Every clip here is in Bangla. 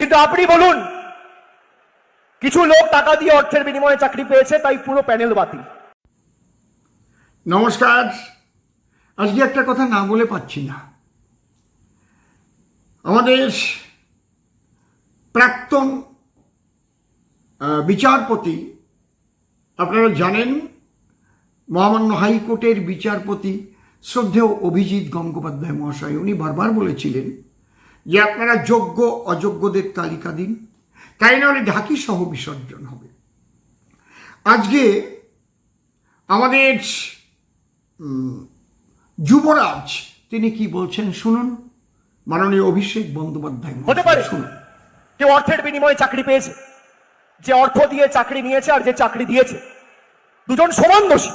কিন্তু আপনি বলুন, কিছু লোক টাকা দিয়ে অর্থের বিনিময়ে চাকরি পেয়েছে, তাই পুরো প্যানেল বাতিল। নমস্কার। আজকে একটা কথা না বলে পাচ্ছি না। আমাদের প্রাক্তন বিচারপতি, আপনারা জানেন, মহামান্য হাইকোর্টের বিচারপতি শ্রদ্ধেয় অভিজিৎ গঙ্গোপাধ্যায় মহাশয়, উনি বারবার বলেছিলেন যে আপনারা যোগ্য অযোগ্যদের তালিকা দিন। তাই নাহলে ঢাকি সহ বিসর্জন হবে। আজকে আমাদের যুবরাজ তিনি কি বলছেন শুনুন। মাননীয় অভিষেক বন্দ্যোপাধ্যায় হতে পারে। শুনুন। যে অর্থের বিনিময়ে চাকরি পেয়েছে যে অর্থ দিয়ে চাকরি নিয়েছে আর যে চাকরি দিয়েছে। দুজন সমান দোষী।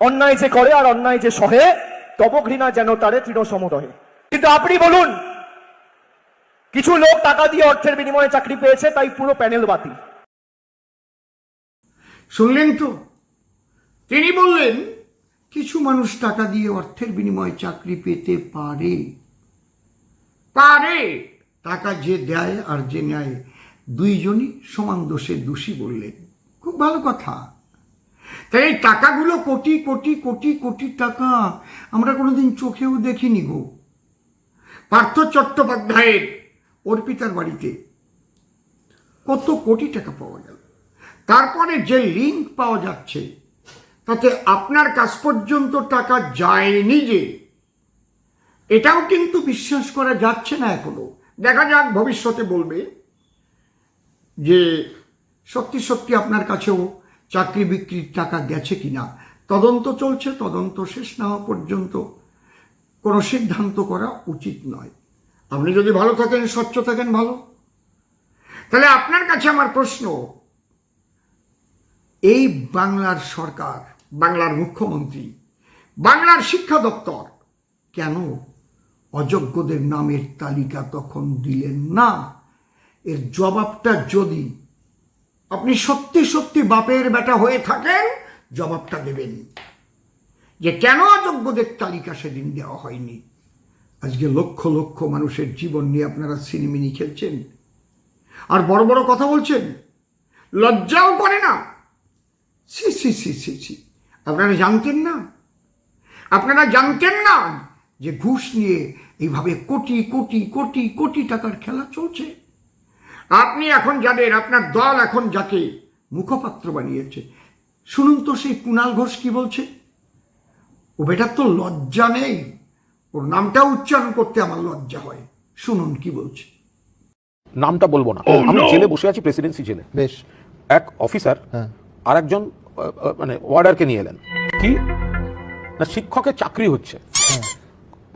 অন্যায় যে করে আর অন্যায় যে সহে তব ঘৃণা যেন তারে তৃণ সমুদহে কিন্তু আপনি বলুন কিছু লোক টাকা দিয়ে অর্থের বিনিময়ে চাকরি পেয়েছে, তাই পুরো প্যানেল বাতিল। শুনলেন তো? তিনি বললেন, কিছু মানুষ টাকা দিয়ে অর্থের বিনিময়ে চাকরি পেতে পারে। পারে। টাকা যে দেয় আর যে নেয়, দুইজনই সমান দোষে দোষী বললেন। খুব ভালো কথা। তাই এই টাকাগুলো কোটি কোটি কোটি কোটি টাকা আমরা কোনোদিন চোখেও দেখিনি গো। পার্থ চট্টোপাধ্যায়ের অর্পিতার বাড়িতে। কত কোটি টাকা পাওয়া গেল। তারপরে যে লিঙ্ক পাওয়া যাচ্ছে, তাতে আপনার কাছ পর্যন্ত টাকা যায়নি যে, এটাও কিন্তু বিশ্বাস করা যাচ্ছে না এখনও। দেখা যাক ভবিষ্যতে বলবে যে, সত্যি সত্যি আপনার কাছেও চাকরি বিক্রির টাকা গেছে কিনা। তদন্ত চলছে, তদন্ত শেষ না হওয়া পর্যন্ত কোনো সিদ্ধান্ত করা উচিত নয়। আপনি যদি ভালো থাকেন, স্বচ্ছ থাকেন, ভালো। তাহলে আপনার কাছে আমার প্রশ্ন, এই বাংলার সরকার, বাংলার মুখ্যমন্ত্রী, বাংলার শিক্ষা দপ্তর কেন অযোগ্যদের নামের তালিকা তখন দিলেন না? এর জবাবটা যদি আপনি সত্যি সত্যি বাপের বেটা হয়ে থাকেন, জবাবটা দেবেন। যে কেন অযোগ্যদের তালিকা সেদিন দেওয়া হয়নি? আজকে লক্ষ লক্ষ মানুষের জীবন নিয়ে আপনারা সিনেমিনি খেলছেন। আর বড় বড় কথা বলছেন, লজ্জাও করে না। C C C C C আপনারা জানতেন না? আপনারা জানতেন না যে ঘুষ নিয়ে এইভাবে কোটি কোটি কোটি কোটি টাকার খেলা চলছে? আপনি এখন যাদের, আপনার দল এখন যাকে মুখপাত্র বানিয়েছে, শুনুন তো সেই কুণাল ঘোষ কি বলছে? ও বেটার তো লজ্জা নেই। ওর নামটা উচ্চারণ করতে আমার লজ্জা হয়। শুনুন কি বলছে। নামটা বলব না। আমি জেলে বসে আছি প্রেসিডেন্সি জেলে। বেশ। এক অফিসার হ্যাঁ। আর একজন মানে ওয়ার্ডারকে নিয়ে এলেন। কি? না শিক্ষকের চাকরি হচ্ছে।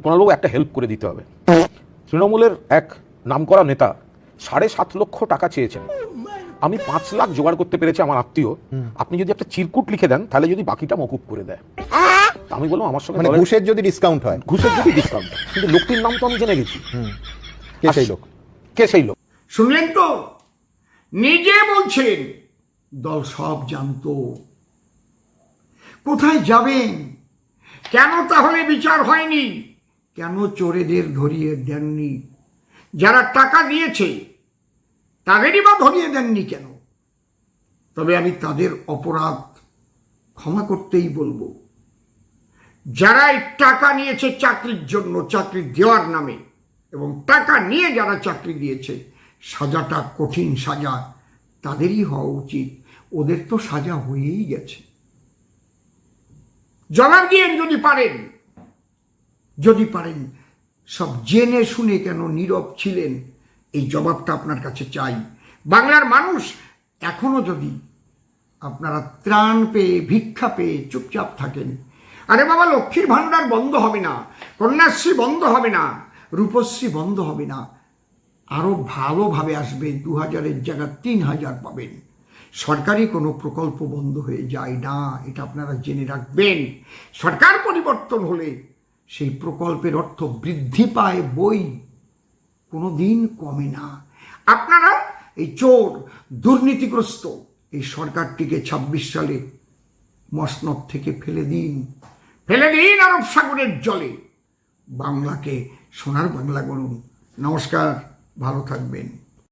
কোনালবাবু একটা হেল্প করে দিতে হবে। তৃণমূলের এক নামকরা নেতা সাড়ে সাত লক্ষ টাকা চেয়েছেন। আমি পাঁচ লাখ জোগাড় করতে পেরেছি আমার আত্মীয়। আপনি যদি একটা চিরকুট লিখে দেন তাহলে যদি বাকিটা মকুব করে দেয়। তা আমি বললাম আমার সঙ্গে মানে ঘুষের যদি ডিসকাউন্ট হয়। ঘুষের যদি ডিসকাউন্ট কিন্তু লোকটির নাম তো আমি জেনে গেছি। কে সেই লোক? কে সেই লোক? শুনলেন তো? নিজে বলছেন দল সব জানতো। কোথায় যাবেন? কেন তাহলে বিচার হয়নি? কেন চোরেদের ধরিয়ে দেননি? যারা টাকা দিয়েছে তাদেরই বা ধরিয়ে দেননি কেন? তবে আমি তাদের অপরাধ ক্ষমা করতেই বলব। যারা এই টাকা নিয়েছে চাকরির জন্য, চাকরি দেওয়ার নামে, এবং টাকা নিয়ে যারা চাকরি দিয়েছে, সাজাটা কঠিন সাজা, তাদেরই হওয়া উচিত। ওদের তো সাজা হয়েই গেছে। জবাব দিয়েন যদি পারেন। যদি পারেন, সব জেনে শুনে কেন নীরব ছিলেন? এই জবাবটা আপনার কাছে চাই। বাংলার মানুষ এখনও যদি আপনারা ত্রাণ পেয়ে, ভিক্ষা পেয়ে চুপচাপ থাকেন আরে বাবা, লক্ষ্মীর ভাণ্ডার বন্ধ হবে না, কন্যাশ্রী বন্ধ হবে না, রূপশ্রী বন্ধ হবে না। আরও ভালোভাবে আসবে দু হাজারের জায়গা তিন হাজার পাবেন। সরকারি কোনো প্রকল্প বন্ধ হয়ে যায় না, এটা আপনারা জেনে রাখবেন। সরকার পরিবর্তন হলে সেই প্রকল্পের অর্থ বৃদ্ধি পায়, বই কোনো দিন কমে না। আপনারা এই চোর, দুর্নীতিগ্রস্ত, এই সরকারটিকে ছাব্বিশ সালে মসনদ থেকে ফেলে দিন। ফেলে দিন আরব সাগরের জলে। বাংলাকে সোনার বাংলা করুন নমস্কার ভালো থাকবেন।